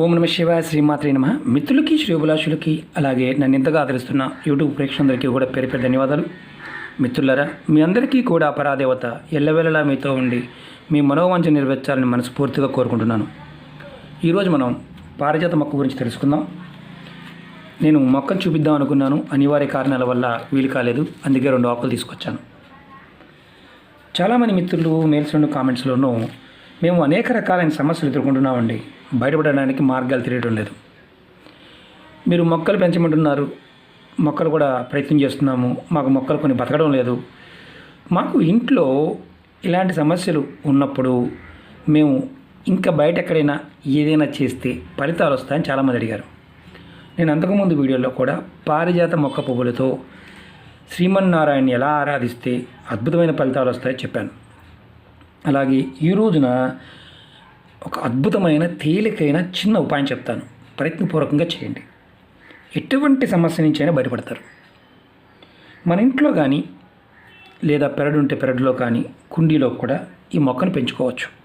ఓం నమ శివాయ శ్రీమాత్రి నమ. మిత్రులకి శ్రేభిలాషులకి అలాగే నన్ను ఇంతగా ఆదరిస్తున్న యూట్యూబ్ ప్రేక్షకులందరికీ కూడా పేరు పేరు ధన్యవాదాలు. మిత్రులరా మీ అందరికీ కూడా పరాదేవత ఎల్లవేళలా మీతో ఉండి మీ మనోవంచ నెరవేర్చాలని మనస్ఫూర్తిగా కోరుకుంటున్నాను. ఈరోజు మనం పారిజాత మొక్క గురించి తెలుసుకుందాం. నేను మొక్కను చూపిద్దాం అనుకున్నాను. అనివార్య కారణాల వల్ల వీలు కాలేదు. అందుకే రెండు ఆకులు తీసుకొచ్చాను. చాలామంది మిత్రులు మెయిల్స్లోను కామెంట్స్లోనూ మేము అనేక రకాలైన సమస్యలు ఎదుర్కొంటున్నామండి. బయటపడడానికి మార్గాలు తెలియడం లేదు. మీరు మొక్కలు పెంచమంటున్నారు. మొక్కలు కూడా ప్రయత్నం చేస్తున్నాము. మాకు మొక్కలు కొన్ని బతకడం లేదు. మాకు ఇంట్లో ఇలాంటి సమస్యలు ఉన్నప్పుడు మేము ఇంకా బయట ఎక్కడైనా ఏదైనా చేస్తే ఫలితాలు వస్తాయని చాలామంది అడిగారు. నేను అంతకుముందు వీడియోలో కూడా పారిజాత మొక్క పువ్వులతో శ్రీమన్నారాయణని ఎలా ఆరాధిస్తే అద్భుతమైన ఫలితాలు వస్తాయో చెప్పాను. అలాగే ఈ రోజున ఒక అద్భుతమైన తేలికైన చిన్న ఉపాయం చెప్తాను. ప్రయత్నపూర్వకంగా చేయండి. ఎటువంటి సమస్య నుంచి అయినా బయటపడతారు. మన ఇంట్లో కానీ లేదా పెరడు ఉంటే పెరడులో కానీ కుండీలో కూడా ఈ మొక్కను పెంచుకోవచ్చు.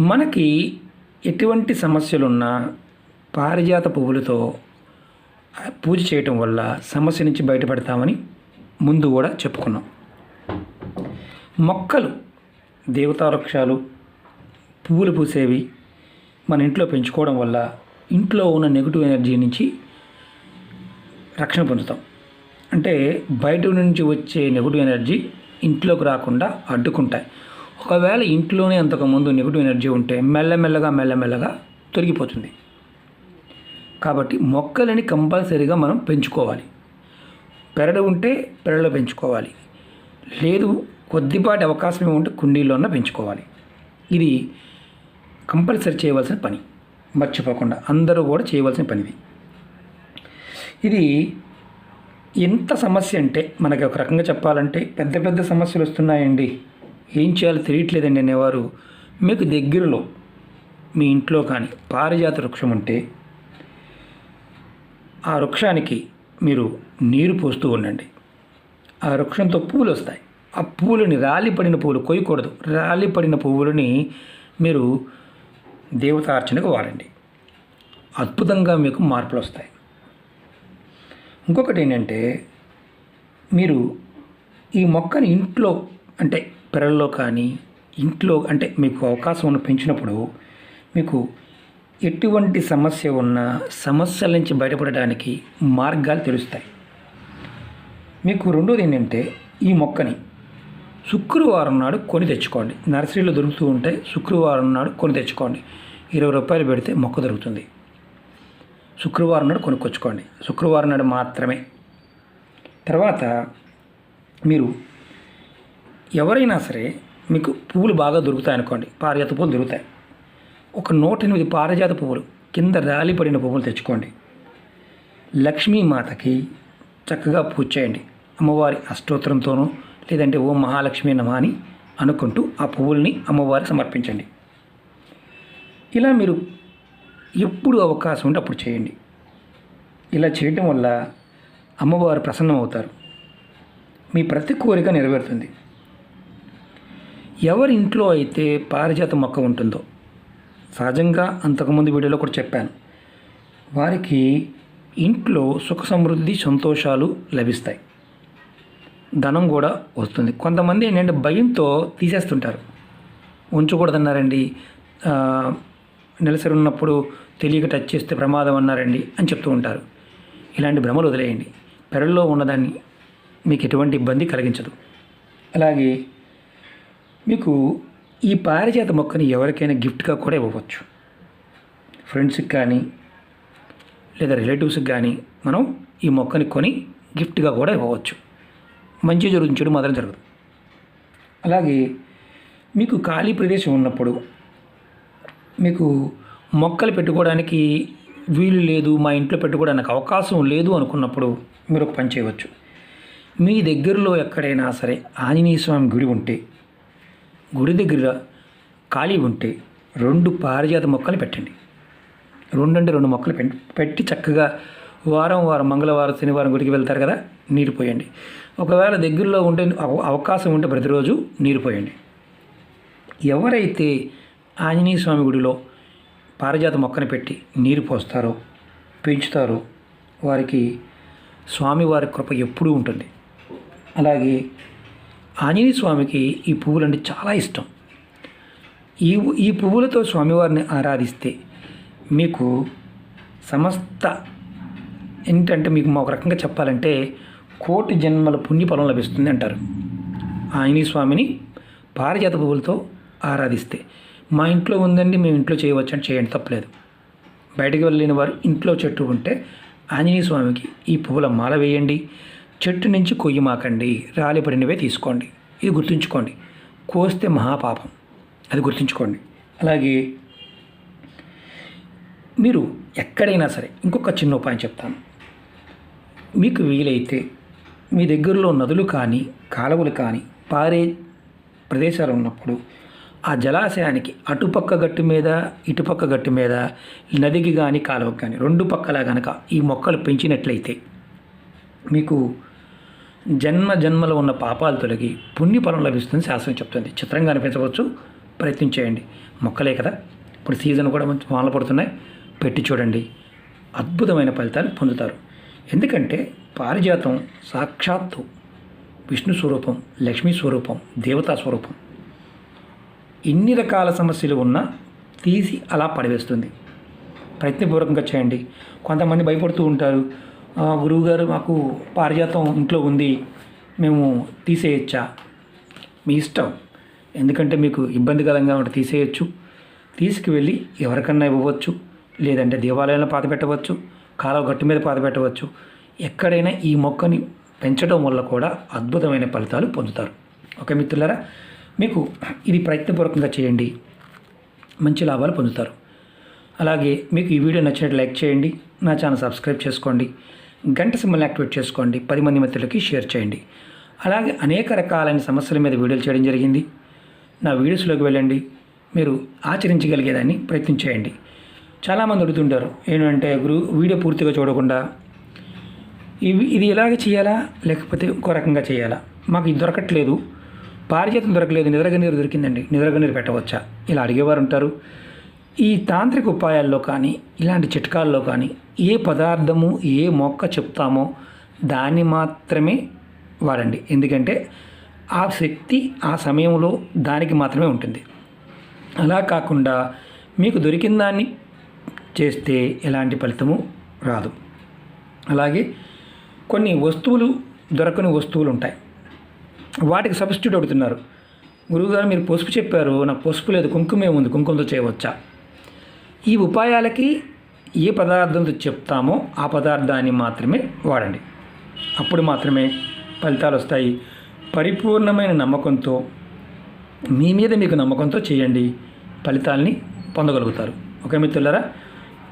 మనకి ఎటువంటి సమస్యలున్నా పారిజాత పువ్వులతో పూజ చేయటం వల్ల సమస్య నుంచి బయటపడతామని ముందు కూడా చెప్పుకున్నాం. మొక్కలు దేవతా వృక్షాలు పువ్వులు పూసేవి మన ఇంట్లో పెంచుకోవడం వల్ల ఇంట్లో ఉన్న నెగిటివ్ ఎనర్జీ నుంచి రక్షణ పొందుతాం. అంటే బయట నుంచి వచ్చే నెగిటివ్ ఎనర్జీ ఇంట్లోకి రాకుండా అడ్డుకుంటాయి. ఒకవేళ ఇంట్లోనే అంతకుముందు నెగిటివ్ ఎనర్జీ ఉంటే మెల్లమెల్లగా మెల్లమెల్లగా తొలగిపోతుంది. కాబట్టి మొక్కలని కంపల్సరీగా మనం పెంచుకోవాలి. పెరడు ఉంటే పెరడులో పెంచుకోవాలి. లేదు కొద్దిపాటి అవకాశం ఉంటే కుండీలోనే పెంచుకోవాలి. ఇది కంపల్సరీ చేయవలసిన పని. మర్చిపోకుండా అందరూ కూడా చేయవలసిన పని ఇది ఎంత సమస్య అంటే మనకి ఒక రకంగా చెప్పాలంటే పెద్ద పెద్ద సమస్యలు వస్తున్నాయండి. ఏం చేయాలో తెలియట్లేదండి అనేవారు. మీకు దగ్గరలో మీ ఇంట్లో కానీ పారిజాత వృక్షం ఉంటే ఆ వృక్షానికి మీరు నీరు పోస్తూ ఉండండి. ఆ వృక్షంతో పూలు వస్తాయి. ఆ పూలని రాలిపడిన పూలు కొయ్యకూడదు. రాలిపడిన పువ్వులని మీరు దేవతార్చనకు వాడండి అద్భుతంగా మీకు మార్పులు వస్తాయి ఇంకొకటి ఏంటంటే మీరు ఈ మొక్కని ఇంట్లో అంటే పిల్లల్లో కానీ ఇంట్లో అంటే మీకు అవకాశం ఉన్న పెంచినప్పుడు మీకు ఎటువంటి సమస్య ఉన్నా సమస్యల నుంచి బయటపడడానికి మార్గాలు తెలుస్తాయి. మీకు రెండోది ఏంటంటే ఈ మొక్కని శుక్రవారం నాడు కొని తెచ్చుకోండి. నర్సరీలో దొరుకుతూ ఉంటే శుక్రవారం నాడు కొని తెచ్చుకోండి. ఇరవై రూపాయలు పెడితే మొక్క దొరుకుతుంది. శుక్రవారం నాడు కొనుక్కొచ్చుకోండి. శుక్రవారం నాడు మాత్రమే. తర్వాత మీరు ఎవరైనా సరే మీకు పువ్వులు బాగా దొరుకుతాయి అనుకోండి పారిజాత పువ్వులు దొరుకుతాయి. ఒక నూట ఎనిమిది పారిజాత పువ్వులు కింద రాలి పడిన పువ్వులు తెచ్చుకోండి. లక్ష్మీమాతకి చక్కగా పూజ చేయండి. అమ్మవారి అష్టోత్తరంతోనూ లేదంటే ఓం మహాలక్ష్మి నమ అని అనుకుంటూ ఆ పువ్వుల్ని అమ్మవారికి సమర్పించండి. ఇలా మీరు ఎప్పుడు అవకాశం ఉంటే అప్పుడు చేయండి. ఇలా చేయటం వల్ల అమ్మవారు ప్రసన్నం అవుతారు మీ ప్రతి కోరిక నెరవేరుతుంది. ఎవరి ఇంట్లో అయితే పారిజాత మొక్క ఉంటుందో సహజంగా అంతకుముందు వీడియోలో కూడా చెప్పాను వారికి ఇంట్లో సుఖ సమృద్ధి సంతోషాలు లభిస్తాయి. ధనం కూడా వస్తుంది. కొంతమంది ఏంటంటే భయంతో తీసేస్తుంటారు. ఉంచకూడదన్నారండి. నెలసరి ఉన్నప్పుడు తెలియక టచ్ చేస్తే ప్రమాదం అన్నారండి అని చెప్తూ ఉంటారు. ఇలాంటి భ్రమలు వదిలేయండి. పెరల్లో ఉన్నదాన్ని మీకు ఎటువంటి ఇబ్బంది కలిగించదు. అలాగే మీకు ఈ పారిజాత మొక్కని ఎవరికైనా గిఫ్ట్గా కూడా ఇవ్వవచ్చు. ఫ్రెండ్స్కి కానీ లేదా రిలేటివ్స్కి కానీ మనం ఈ మొక్కని కొని గిఫ్ట్గా కూడా ఇవ్వవచ్చు. మంచి జరుగుతుంది చెడు మాత్రం జరగదు. అలాగే మీకు ఖాళీ ప్రదేశం ఉన్నప్పుడు మీకు మొక్కలు పెట్టుకోవడానికి వీలు లేదు మా ఇంట్లో పెట్టుకోవడానికి అవకాశం లేదు అనుకున్నప్పుడు మీరు ఒక పని చేయవచ్చు. మీ దగ్గరలో ఎక్కడైనా సరే ఆంజనేయ స్వామి గుడి ఉంటే గుడి దగ్గర ఖాళీ ఉంటే రెండు పారిజాత మొక్కలు పెట్టండి. రెండు అంటే రెండు మొక్కలు పెట్టి పెట్టి చక్కగా వారం వారం మంగళవారం శనివారం గుడికి వెళ్తారు కదా నీరు పోయండి. ఒకవేళ దగ్గరలో ఉంటే అవకాశం ఉంటే ప్రతిరోజు నీరు పోయండి. ఎవరైతే ఆంజనేయ స్వామి గుడిలో పారిజాత మొక్కను పెట్టి నీరు పోస్తారో పెంచుతారో వారికి స్వామివారి కృప ఎప్పుడూ ఉంటుంది. అలాగే ఆంజనేయ స్వామికి ఈ పువ్వులు అంటే చాలా ఇష్టం. ఈ ఈ పువ్వులతో స్వామివారిని ఆరాధిస్తే మీకు సమస్త ఏంటంటే మీకు ఒక రకంగా చెప్పాలంటే కోటి జన్మల పుణ్యఫలం లభిస్తుంది అంటారు. ఆంజనేయ స్వామిని పారిజాత పువ్వులతో ఆరాధిస్తే మా ఇంట్లో ఉందండి మేము ఇంట్లో చేయవచ్చు అని చేయండి తప్పలేదు. బయటకు వెళ్ళిన వారు ఇంట్లో చెట్టు ఉంటే ఆంజనేయ స్వామికి ఈ పువ్వుల మాల వేయండి చెట్టు నుంచి కొయ్యి మాకండి రాలిపడినవే తీసుకోండి ఇది గుర్తుంచుకోండి. కోస్తే మహాపాపం అది గుర్తుంచుకోండి. అలాగే మీరు ఎక్కడైనా సరే ఇంకొక చిన్న ఉపాయం చెప్తాను. మీకు వీలైతే మీ దగ్గరలో నదులు కానీ కాలువలు కానీ పారే ప్రదేశాలు ఉన్నప్పుడు ఆ జలాశయానికి అటుపక్క గట్టు మీద ఇటుపక్క గట్టు మీద నదికి కానీ కాలువకి కానీ రెండు పక్కల కనుక ఈ మొక్కలు పెంచినట్లయితే మీకు జన్మ జన్మలో ఉన్న పాపాలు తొలగి పుణ్యఫలం లభిస్తుంది శాస్త్రం చెప్తుంది. చిత్రంగా అనిపించవచ్చు. ప్రయత్నం చేయండి. మొక్కలే కదా. ఇప్పుడు సీజన్ కూడా మంచి వానలు పడుతున్నాయి. పెట్టి చూడండి. అద్భుతమైన ఫలితాలు పొందుతారు. ఎందుకంటే పారిజాతం సాక్షాత్తు విష్ణు స్వరూపం లక్ష్మీ స్వరూపం దేవతా స్వరూపం. ఎన్ని రకాల సమస్యలు ఉన్నా తీసి అలా పడవేస్తుంది. ప్రయత్నపూర్వకంగా చేయండి. కొంతమంది భయపడుతూ ఉంటారు. "ఆ, గురువుగారు మాకు పారిజాతం ఇంట్లో ఉంది. మేము తీసేయచ్చా? మీ ఇష్టం. ఎందుకంటే మీకు ఇబ్బందికరంగా ఉంటే తీసేయచ్చు. తీసుకువెళ్ళి ఎవరికన్నా ఇవ్వవచ్చు. లేదంటే దేవాలయంలో పాత పెట్టవచ్చు కాలువ గట్టు మీద పాత పెట్టవచ్చు ఎక్కడైనా ఈ మొక్కని పెంచడం వల్ల కూడా అద్భుతమైన ఫలితాలు పొందుతారు. ఓకే మిత్రులారా మీకు ఇది ప్రయత్నపూర్వకంగా చేయండి. మంచి లాభాలు పొందుతారు. అలాగే మీకు ఈ వీడియో నచ్చినట్టు లైక్ చేయండి నా ఛానల్ సబ్స్క్రైబ్ చేసుకోండి గంట సింబల్ని యాక్టివేట్ చేసుకోండి పది మంది మిత్రులకి షేర్ చేయండి. అలాగే అనేక రకాలైన సమస్యల మీద వీడియోలు చేయడం జరిగింది. నా వీడియోస్లోకి వెళ్ళండి. మీరు ఆచరించగలిగేదాన్ని ప్రయత్నం చేయండి. చాలామంది అడుగుతుంటారు ఏంటంటే గురు వీడియో పూర్తిగా చూడకుండా ఇవి ఇది ఇలాగ చేయాలా? లేకపోతే ఇంకో రకంగా చేయాలా? మాకు ఇది దొరకట్లేదు. పారిజాతం దొరకలేదు. నిద్రగనీరు దొరికిందండి. నిద్రగనీరు పెట్టవచ్చా? ఇలా అడిగేవారు ఉంటారు. ఈ తాంత్రిక ఉపాయాల్లో కానీ ఇలాంటి చిట్కాల్లో కానీ ఏ పదార్థము ఏ మొక్క చెప్తామో దాన్ని మాత్రమే వాడండి. ఎందుకంటే ఆ శక్తి ఆ సమయంలో దానికి మాత్రమే ఉంటుంది. అలా కాకుండా మీకు దొరికిన దాన్ని చేస్తే ఎలాంటి ఫలితము రాదు. అలాగే కొన్ని వస్తువులు దొరకని వస్తువులు ఉంటాయి. వాటికి సబ్స్టిట్యూట్ అడుగుతున్నారు. గురువుగారు మీరు పసుపు చెప్పారు నాకు పసుపు లేదు కుంకుమే ఉంది కుంకుమతో చేయవచ్చా? ఈ ఉపాయాలకి ఏ పదార్థంతో చెప్తామో ఆ పదార్థాన్ని మాత్రమే వాడండి. అప్పుడు మాత్రమే ఫలితాలు వస్తాయి. పరిపూర్ణమైన నమ్మకంతో మీ మీద మీకు నమ్మకంతో చేయండి. ఫలితాల్ని పొందగలుగుతారు. ఓకే మిత్రులరా?